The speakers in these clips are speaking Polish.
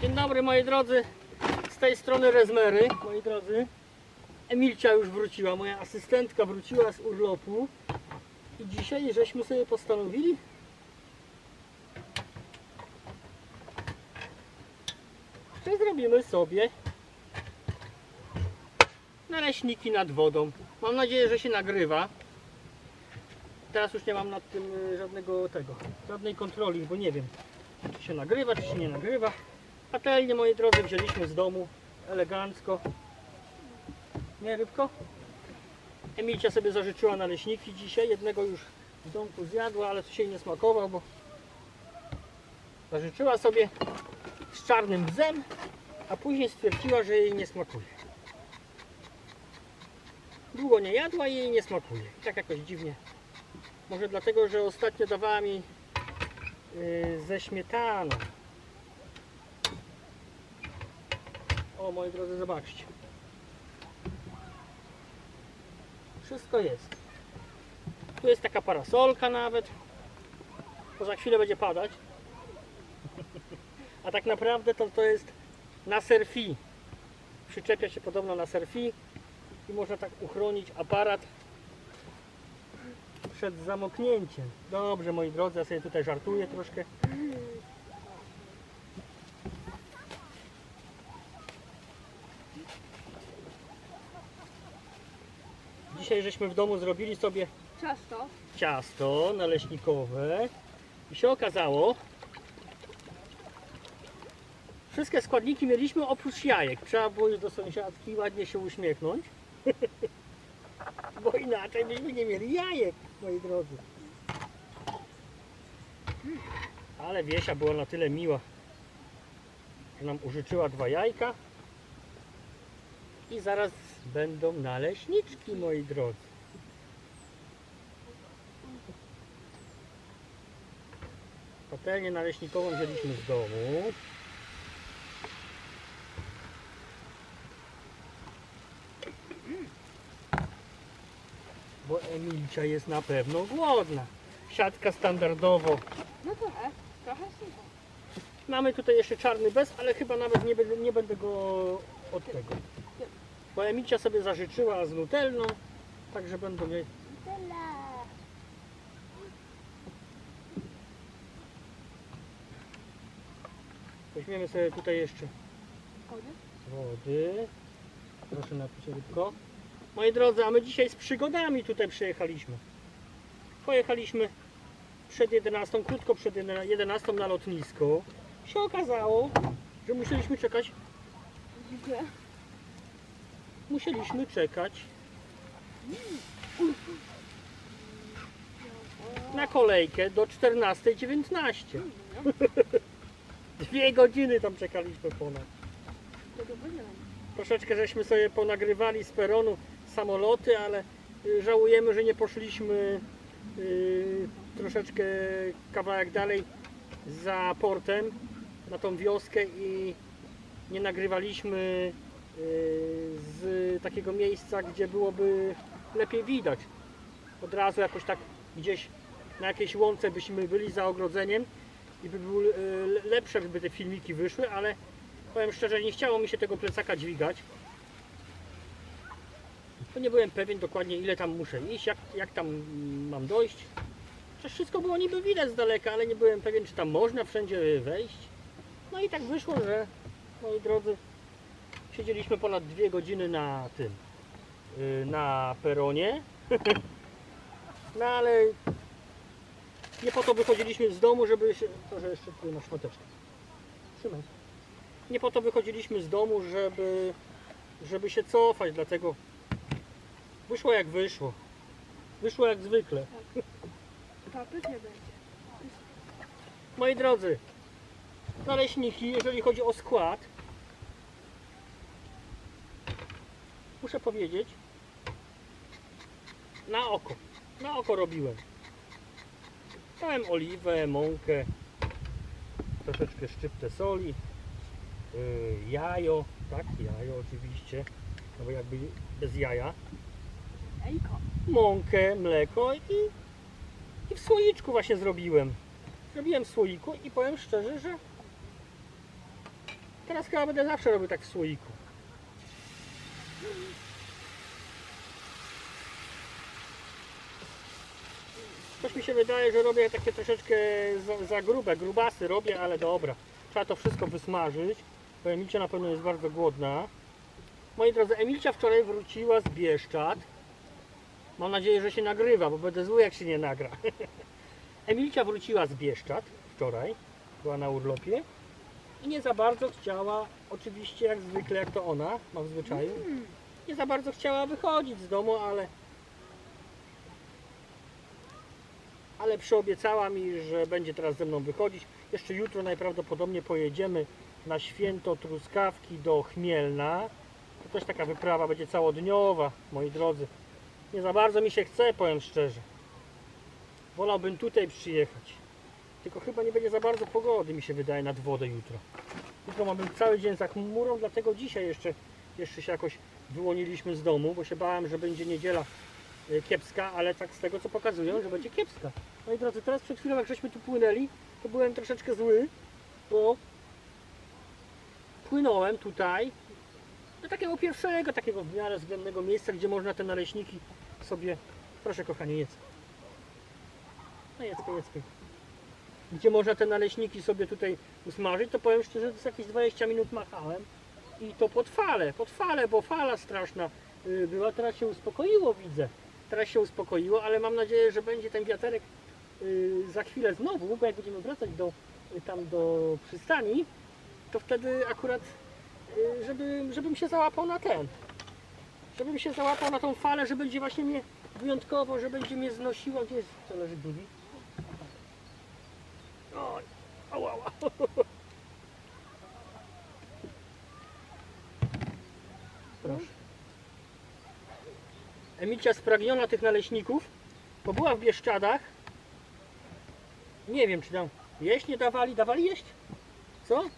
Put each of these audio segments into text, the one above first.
Dzień dobry moi drodzy, z tej strony Rezmery, moi drodzy. Emilcia już wróciła, moja asystentka wróciła z urlopu i dzisiaj żeśmy sobie postanowili że zrobimy sobie naleśniki nad wodą. Mam nadzieję, że się nagrywa. Teraz już nie mam nad tym y, żadnego tego, żadnej kontroli, bo nie wiem, czy się nagrywa, czy się nie nagrywa. Patelnię, moi drodzy, wzięliśmy z domu elegancko. Nie, rybko? Emilcia sobie zażyczyła naleśniki dzisiaj. Jednego już w domku zjadła, ale to jej nie smakował, bo zażyczyła sobie z czarnym bzem, a później stwierdziła, że jej nie smakuje. Długo nie jadła i jej nie smakuje. I Tak jakoś dziwnie. Może dlatego, że ostatnio dawała mi yy, ze śmietaną. O moi drodzy, zobaczcie. Wszystko jest. Tu jest taka parasolka nawet. Bo za chwilę będzie padać. A tak naprawdę to, to jest na surfi. Przyczepia się podobno na surfi i można tak uchronić aparat przed zamoknięciem. Dobrze moi drodzy, ja sobie tutaj żartuję troszkę. Dzisiaj żeśmy w domu zrobili sobie Ciasto. ciasto naleśnikowe i się okazało, wszystkie składniki mieliśmy oprócz jajek. Trzeba było iść do sąsiadki ładnie się uśmiechnąć, bo inaczej byśmy nie mieli jajek, moi drodzy. Ale Wiesia była na tyle miła, że nam użyczyła dwa jajka i zaraz będą naleśniczki, moi drodzy. Patelnię naleśnikową wzięliśmy z domu. Bo Emilcia jest na pewno głodna. Siatka standardowo. No trochę. Trochę sypa. Mamy tutaj jeszcze czarny bez, ale chyba nawet nie będę, nie będę go od tego. Bo Emilcia sobie zażyczyła z nutelną, także będą jej. Weźmiemy sobie tutaj jeszcze Koniec? wody. Proszę napić rybko. Moi drodzy, a my dzisiaj z przygodami tutaj przyjechaliśmy. Pojechaliśmy przed 11, krótko przed 11 na lotnisko. Się okazało, że musieliśmy czekać, Dziękuję. Musieliśmy czekać na kolejkę do 14.19. Dwie godziny tam czekaliśmy ponad. Troszeczkę żeśmy sobie ponagrywali z peronu samoloty, ale y, żałujemy, że nie poszliśmy y, troszeczkę kawałek dalej za portem na tą wioskę i nie nagrywaliśmy z takiego miejsca, gdzie byłoby lepiej widać. Od razu jakoś tak gdzieś na jakiejś łące byśmy byli za ogrodzeniem i by były y, lepsze by te filmiki wyszły, ale Powiem szczerze, nie chciało mi się tego plecaka dźwigać. Bo nie byłem pewien dokładnie ile tam muszę iść, jak, jak tam mam dojść. Przecież wszystko było niby widać z daleka, ale nie byłem pewien czy tam można wszędzie wejść. No i tak wyszło, że moi drodzy, siedzieliśmy ponad dwie godziny na tym, yy, na peronie. No ale nie po to wychodziliśmy z domu, żeby się... To, że jeszcze tu masz mateczkę. Trzymaj. Nie po to wychodziliśmy z domu, żeby, żeby się cofać, dlatego wyszło jak wyszło. Wyszło jak zwykle. Papy nie będzie. Moi drodzy, naleśniki, jeżeli chodzi o skład, muszę powiedzieć, na oko. Na oko robiłem. Dałem oliwę, mąkę, troszeczkę szczyptę soli, yy, jajo, tak, jajo oczywiście, no bo jakby bez jaja, mąkę, mleko i, i w słoiczku właśnie zrobiłem. Zrobiłem w słoiku i powiem szczerze, że Teraz chyba będę zawsze robił tak w słoiku. Coś mi się wydaje, że robię takie troszeczkę za, za grube, grubasy robię, ale dobra. Trzeba to wszystko wysmażyć, bo Emilcia na pewno jest bardzo głodna. Moi drodzy, Emilcia wczoraj wróciła z Bieszczad. Mam nadzieję, że się nagrywa, bo będę zły jak się nie nagra. Emilcia wróciła z Bieszczad wczoraj, była na urlopie i nie za bardzo chciała, oczywiście jak zwykle, jak to ona ma w zwyczaju, nie za bardzo chciała wychodzić z domu, ale ale przyobiecała mi, że będzie teraz ze mną wychodzić. Jeszcze jutro najprawdopodobniej pojedziemy na święto truskawki do Chmielna. To też taka wyprawa będzie całodniowa, moi drodzy. Nie za bardzo mi się chce, powiem szczerze. Wolałbym tutaj przyjechać. Tylko chyba nie będzie za bardzo pogody, mi się wydaje, nad wodę jutro. Jutro mamy cały dzień za chmurą, dlatego dzisiaj jeszcze, jeszcze się jakoś wyłoniliśmy z domu, bo się bałem, że będzie niedziela y, kiepska, ale tak z tego co pokazują, że będzie kiepska. Moi drodzy, teraz przed chwilą jak żeśmy tu płynęli, to byłem troszeczkę zły, bo płynąłem tutaj do takiego pierwszego, takiego w miarę względnego miejsca, gdzie można te naleśniki sobie... Proszę kochanie, jedz. No jedzkę, jedzkę. Gdzie można te naleśniki sobie tutaj usmażyć, to powiem szczerze, to jest jakieś 20 minut machałem i to pod falę, pod falę, bo fala straszna y, była, teraz się uspokoiło widzę. Teraz się uspokoiło, ale mam nadzieję, że będzie ten wiaterek y, za chwilę znowu, bo jak będziemy wracać do, y, tam do przystani, to wtedy akurat, żeby, żebym się załapał na ten, żebym się załapał na tą falę, że będzie właśnie mnie wyjątkowo, że będzie mnie znosiło. Gdzie jest, co leży Bibi? Oj, ała, ała. Proszę. Emilia spragniona tych naleśników, bo była w Bieszczadach. Nie wiem, czy tam jeść nie dawali. Dawali jeść? Co?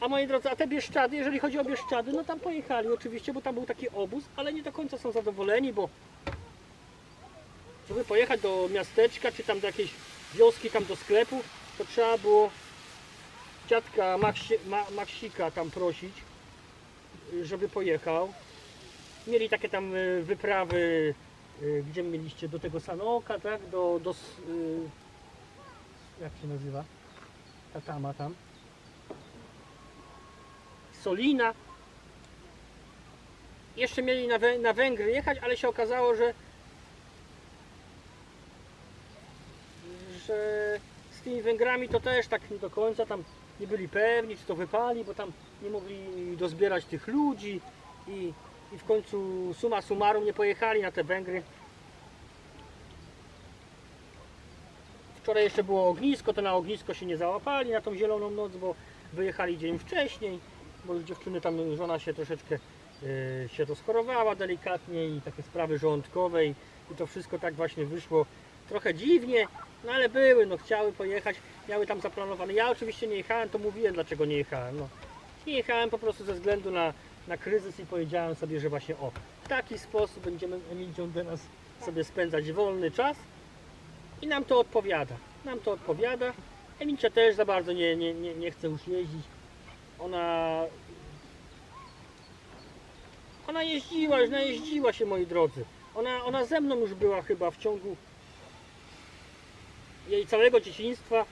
A moi drodzy, a te Bieszczady, jeżeli chodzi o Bieszczady, no tam pojechali oczywiście, bo tam był taki obóz, ale nie do końca są zadowoleni, bo żeby pojechać do miasteczka, czy tam do jakiejś wioski, tam do sklepu, to trzeba było dziadka Maxi, Ma, Maxika tam prosić, żeby pojechał. Mieli takie tam y, wyprawy, y, gdzie mieliście do tego Sanoka, tak? Do, do y, jak się nazywa? Ta tama tam. Solina. Jeszcze mieli na Węgry jechać, ale się okazało, że że z tymi Węgrami to też tak nie do końca tam nie byli pewni, czy to wypali, bo tam nie mogli dozbierać tych ludzi i, i w końcu suma summarum nie pojechali na te Węgry. Wczoraj jeszcze było ognisko, to na ognisko się nie załapali na tą zieloną noc, bo wyjechali dzień wcześniej, bo dziewczyny tam, żona się troszeczkę y, się rozchorowała delikatnie i takie sprawy żołądkowe i, i to wszystko tak właśnie wyszło trochę dziwnie, no ale były, no chciały pojechać, miały tam zaplanowane. Ja oczywiście nie jechałem, to mówiłem dlaczego nie jechałem. No, nie jechałem po prostu ze względu na, na kryzys i powiedziałem sobie, że właśnie o, w taki sposób będziemy Emilcią teraz sobie spędzać wolny czas i nam to odpowiada. Nam to odpowiada. Emilcia też za bardzo nie, nie, nie, nie chce już jeździć. Ona ona jeździła, już najeździła się moi drodzy. Ona, ona ze mną już była chyba w ciągu jej całego dzieciństwa.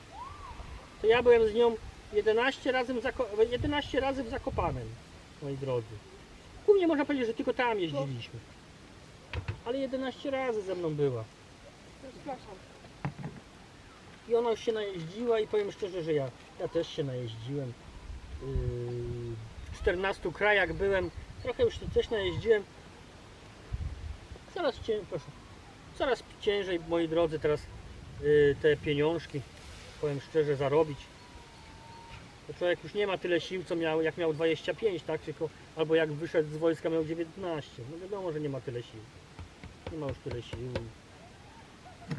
To ja byłem z nią 11 razy w, Zako- 11 razy w Zakopanem, moi drodzy. Głównie można powiedzieć, że tylko tam jeździliśmy. Ale 11 razy ze mną była. Przepraszam. I ona już się najeździła i powiem szczerze, że ja, ja też się najeździłem. Yy, w 14 krajach byłem, trochę już też najeździłem. Coraz ciężej, proszę, coraz ciężej, moi drodzy, teraz te pieniążki, powiem szczerze, zarobić. Bo człowiek już nie ma tyle sił, co miał, jak miał 25, tak? Tylko, albo jak wyszedł z wojska, miał 19. No wiadomo, że nie ma tyle sił. Nie ma już tyle sił.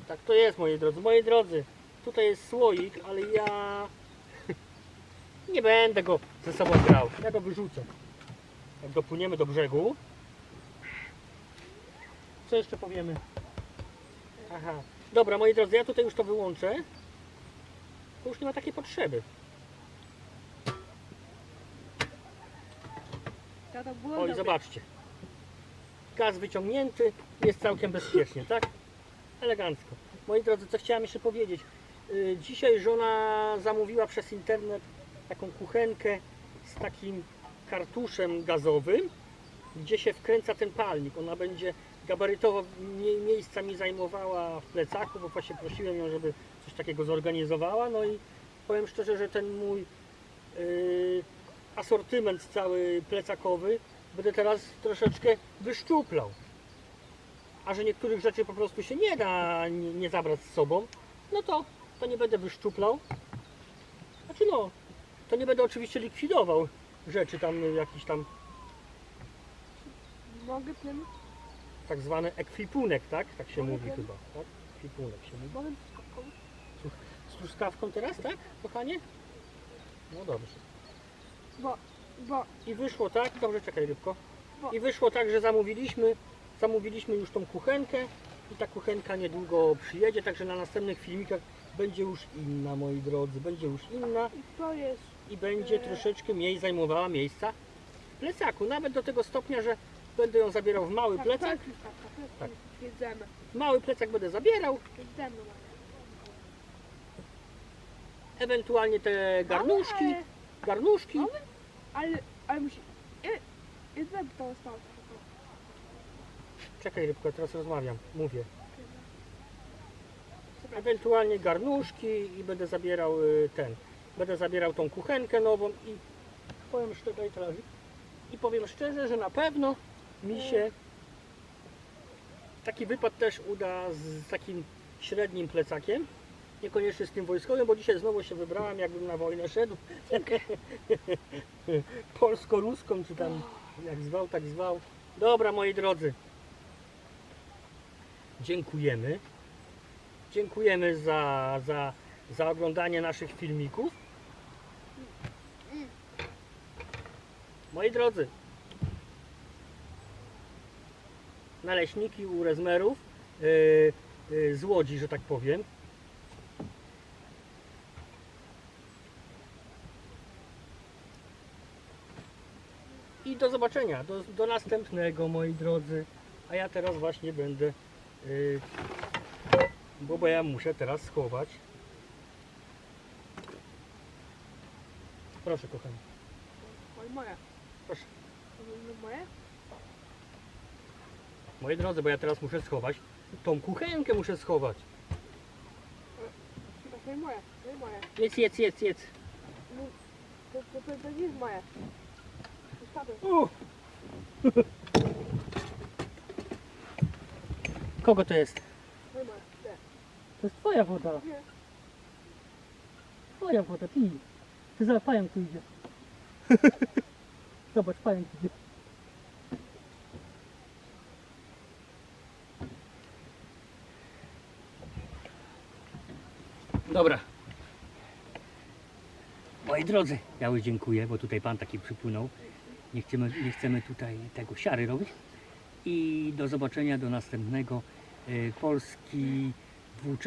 Tak to jest, moi drodzy. Moi drodzy, tutaj jest słoik, ale ja nie będę go ze sobą brał. Ja go wyrzucę. Jak dopłyniemy do brzegu. Co jeszcze powiemy? Aha. Dobra, moi drodzy, ja tutaj już to wyłączę. to już nie ma takiej potrzeby. Tata było O i dobre. zobaczcie. Gaz wyciągnięty, jest całkiem bezpiecznie, tak? Elegancko. Moi drodzy, co chciałem jeszcze powiedzieć. Yy, Dzisiaj żona zamówiła przez internet taką kuchenkę z takim kartuszem gazowym, gdzie się wkręca ten palnik. Ona będzie gabarytowo mniej miejsca mi zajmowała w plecaku, bo właśnie prosiłem ją, żeby coś takiego zorganizowała. No i powiem szczerze, że ten mój yy, asortyment cały plecakowy będę teraz troszeczkę wyszczuplał. A że niektórych rzeczy po prostu się nie da nie, nie zabrać z sobą, no to, to nie będę wyszczuplał. Znaczy no, to nie będę oczywiście likwidował rzeczy tam jakiś tam Mogę tym, tak zwany ekwipunek, tak? Tak się mówi chyba, tak? Ekwipunek się mówi. z truskawką teraz, tak, kochanie? No dobrze. Bo, bo, I wyszło tak, dobrze czekaj rybko. I wyszło tak, że zamówiliśmy, zamówiliśmy już tą kuchenkę i ta kuchenka niedługo przyjedzie, także na następnych filmikach będzie już inna, moi drodzy, będzie już inna i to jest, i będzie Eee. troszeczkę mniej zajmowała miejsca w plecaku, nawet do tego stopnia, że będę ją zabierał w mały tak, plecak, tak, tak, tak, mały plecak będę zabierał, ewentualnie te garnuszki, garnuszki, ale, ale, musi, jedzemy to zostało. czekaj rybko, teraz rozmawiam, mówię. ewentualnie garnuszki i będę zabierał y, ten, będę zabierał tą kuchenkę nową i powiem szczerze, i powiem szczerze, że na pewno mi się taki wypad też uda z takim średnim plecakiem, niekoniecznie z tym wojskowym, bo dzisiaj znowu się wybrałem, jakbym na wojnę szedł, polsko-ruską, czy tam jak zwał, tak zwał. Dobra, moi drodzy, dziękujemy. Dziękujemy za, za, za oglądanie naszych filmików. Moi drodzy, naleśniki u rezmerów yy, yy, z Łodzi, że tak powiem. I do zobaczenia, do, do następnego moi drodzy. A ja teraz właśnie będę yy, bo, bo ja muszę teraz schować. Proszę kochani. Oj, moje. Proszę. Moje? Moi drodzy, bo ja teraz muszę schować. Tą kuchenkę muszę schować. To jest moje, to jest moje. Jedz, jedz, jedz, jedz. No, to, to, to, to nie jest moje. To jest taty. U. Kogo to jest? To jest. Nie. Twoja woda. Nie. Twoja woda, pij. Ty za pająk tu idzie. Zobacz, pająk idzie. Dobra. Moi drodzy, ja już dziękuję, bo tutaj pan taki przypłynął. Nie chcemy, nie chcemy tutaj tego siary robić. I do zobaczenia do następnego. Y, Polski włóczęgi.